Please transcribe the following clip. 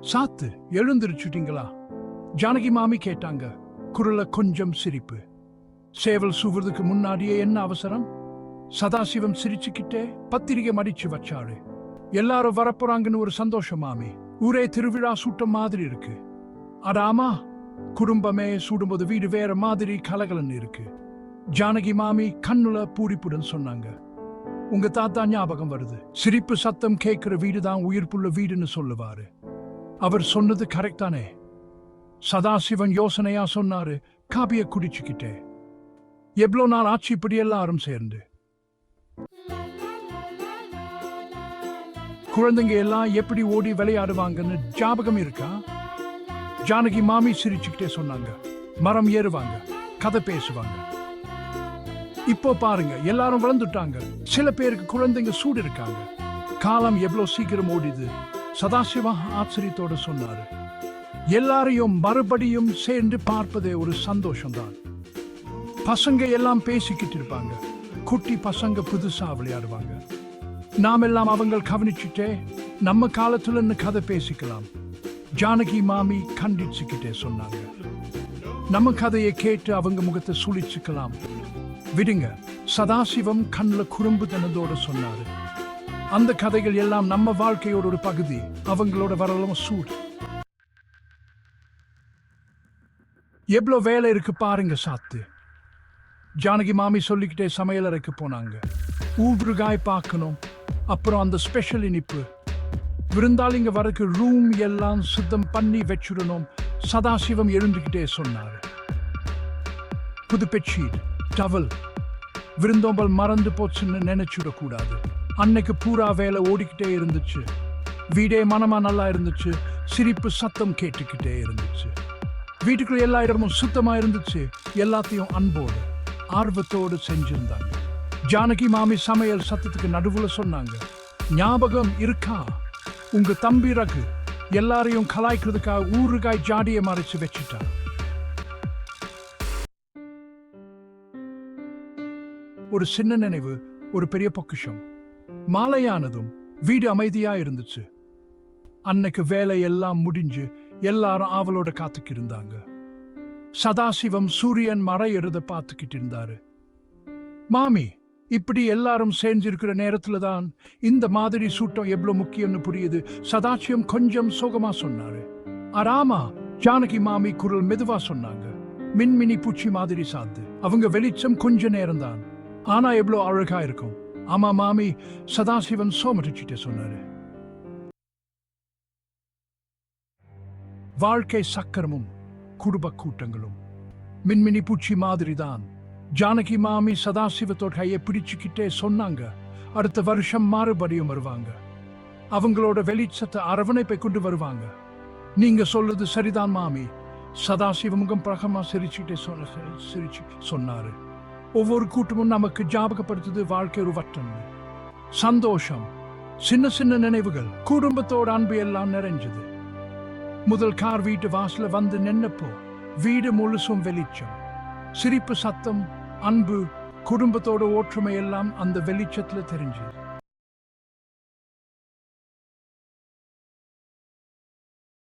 சாத்து எழுந்திருச்சுட்டீங்களா? ஜானகி மாமி கேட்டாங்க. குரல கொஞ்சம் சிரிப்பு. சேவல் சுவதுக்கு முன்னாடியே என்ன அவசரம்? சதாசிவம் சிரிச்சுக்கிட்டே பத்திரிகை மடிச்சு வச்சாரு எல்லாரும் வரப்போறாங்கன்னு ஒரு சந்தோஷம் மாமி. ஊரே திருவிழா சூட்டம் மாதிரி இருக்கு. அடாமா குடும்பமே சூடும்போது வீடு வேற மாதிரி கலகலன்னு இருக்கு. ஜானகி மாமி கண்ணுல பூரிப்புடன் சொன்னாங்க. உங்க தாத்தா ஞாபகம் வருது. சிரிப்பு சத்தம் கேட்கிற வீடு தான் உயிர்ப்புள்ள வீடுன்னு சொல்லுவாரு. அவர் சொன்னது கரெக்டானே சதாசிவன் யோசனையா சொன்னாரு காபிய குடிச்சுக்கிட்டே. எவ்வளோ நாள் ஆச்சு இப்படி எல்லாரும் சேர்ந்து? குழந்தைங்க எல்லாம் எப்படி ஓடி விளையாடுவாங்கன்னு ஜாபகம் இருக்கா? ஜானகி மாமி சிரிச்சுக்கிட்டே சொன்னாங்க. மரம் ஏறுவாங்க கதை பேசுவாங்க. இப்போ பாருங்க எல்லாரும் வளர்ந்துட்டாங்க. சில பேருக்கு குழந்தைங்க சூடு இருக்காங்க. காலம் எவ்வளவு சீக்கிரம் ஓடிது? சதாசிவா ஆச்சரியத்தோட சொன்னாரு. எல்லாரையும் மறுபடியும் சேர்ந்து பார்ப்பதே ஒரு சந்தோஷம்தான். பசங்க எல்லாம் பேசிக்கிட்டு இருப்பாங்க. குட்டி பசங்க புதுசா விளையாடுவாங்க. நாம் எல்லாம் அவங்கள் கவனிச்சுட்டே நம்ம காலத்துல கதை பேசிக்கலாம். ஜானகி மாமி கண்டிச்சுக்கிட்டே சொன்னாங்க. நம்ம கதையை கேட்டு அவங்க முகத்தை சுழிச்சுக்கலாம். விடுங்க சதாசிவம் கண்ணில் குறும்பு தினதோடு சொன்னாரு. அந்த கதைகள் எல்லாம் நம்ம வாழ்க்கையோட ஒரு பகுதி. அவங்களோட வரலும் சூடு. எவ்வளோ வேலை இருக்கு பாருங்க சாத்து. ஜானகி மாமி சொல்லிக்கிட்டே சமையலறைக்கு போனாங்க. ஊறுகாய் பார்க்கணும் அப்புறம் அந்த ஸ்பெஷல் இனிப்பு. விருந்தாளிங்க வரக்கு ரூம் எல்லாம் சுத்தம் பண்ணி வச்சுடணும் சதாசிவம் எழுந்துக்கிட்டே சொன்னாரு. புது பெட்ஷீட் டவல் விருந்தோம்பல் மறந்து போச்சுன்னு நினைச்சுடக்கூடாது. அன்னைக்கு பூரா வேலை ஓடிக்கிட்டே இருந்துச்சு. வீடே மனமா நல்லா இருந்துச்சு. சிரிப்பு சத்தம் கேட்டுக்கிட்டே இருந்துச்சு. வீட்டுக்குள்ள எல்லா இடமும் சுத்தமா இருந்துச்சு. எல்லாத்தையும் அன்போடு ஆர்வத்தோடு செஞ்சிருந்தாங்க. ஜானகி மாமி சமையல் சத்தத்துக்கு நடுவுல சொன்னாங்க ஞாபகம் இருக்கா? உங்க தம்பி ரகு எல்லாரையும் கலாய்க்கிறதுக்காக ஊறுகாய் ஜாடியை மறைச்சு வச்சுட்டா. ஒரு சின்ன நினைவு ஒரு பெரிய பொக்கிஷம். மாலையானதும் வீடு அமைதியா இருந்துச்சு அன்னைக்கு வேலை எல்லாம் முடிஞ்சு எல்லாரும் ஆவலோட காத்துக்கு இருந்தாங்க சதாசிவம் சூரியன் மறையிறத பார்த்துக்கிட்டு இருந்தாரு மாமி இப்படி எல்லாரும் சேர்ந்திருக்கிற நேரத்துல தான் இந்த மாதிரி சூட்டம் எவ்வளவு முக்கியம்னு புரியுது சதாசிவம் கொஞ்சம் சோகமா சொன்னாரு. ஆராமா ஜானகி மாமி குரல் மெதுவா சொன்னாங்க. மின்மினி பூச்சி மாதிரி சாத்து. அவங்க வெளிச்சம் கொஞ்ச நேரம் தான் ஆனா எவ்வளோ அழகா இருக்கும். ஆமா மாமி. சதாசிவன் சோமரிச்சுட்டே சொன்னாரு. வாழ்க்கை சக்கரமும் குடும்ப கூட்டங்களும். மின்மினி பூச்சி மாதிரி தான் ஜானகி மாமி சதாசிவத்தோட கையை பிடிச்சுக்கிட்டே சொன்னாங்க. அடுத்த வருஷம் மறுபடியும் வருவாங்க. அவங்களோட வெளிச்சத்தை அரவணைப்பை கொண்டு வருவாங்க. நீங்க சொல்றது சரிதான் மாமி. சதாசிவமுகம் பிரகமா சிரிச்சுக்கிட்டே சொன்ன சிரிச்சு சொன்னாரு. ஒவ்வொரு கூட்டமும் நமக்கு ஜாபகப்படுத்துது வாழ்க்கை ஒரு வட்டம் சந்தோஷம் சின்ன சின்ன நினைவுகள் குடும்பத்தோட அன்பு எல்லாம் நிறைஞ்சது. முதல் கார் வீட்டு வாசல வந்து நின்னப்போ வீடு முழுசும் வெளிச்சம். சிரிப்பு சத்தம் அன்பு குடும்பத்தோட ஒற்றுமை எல்லாம் அந்த வெளிச்சத்துல தெரிஞ்சது.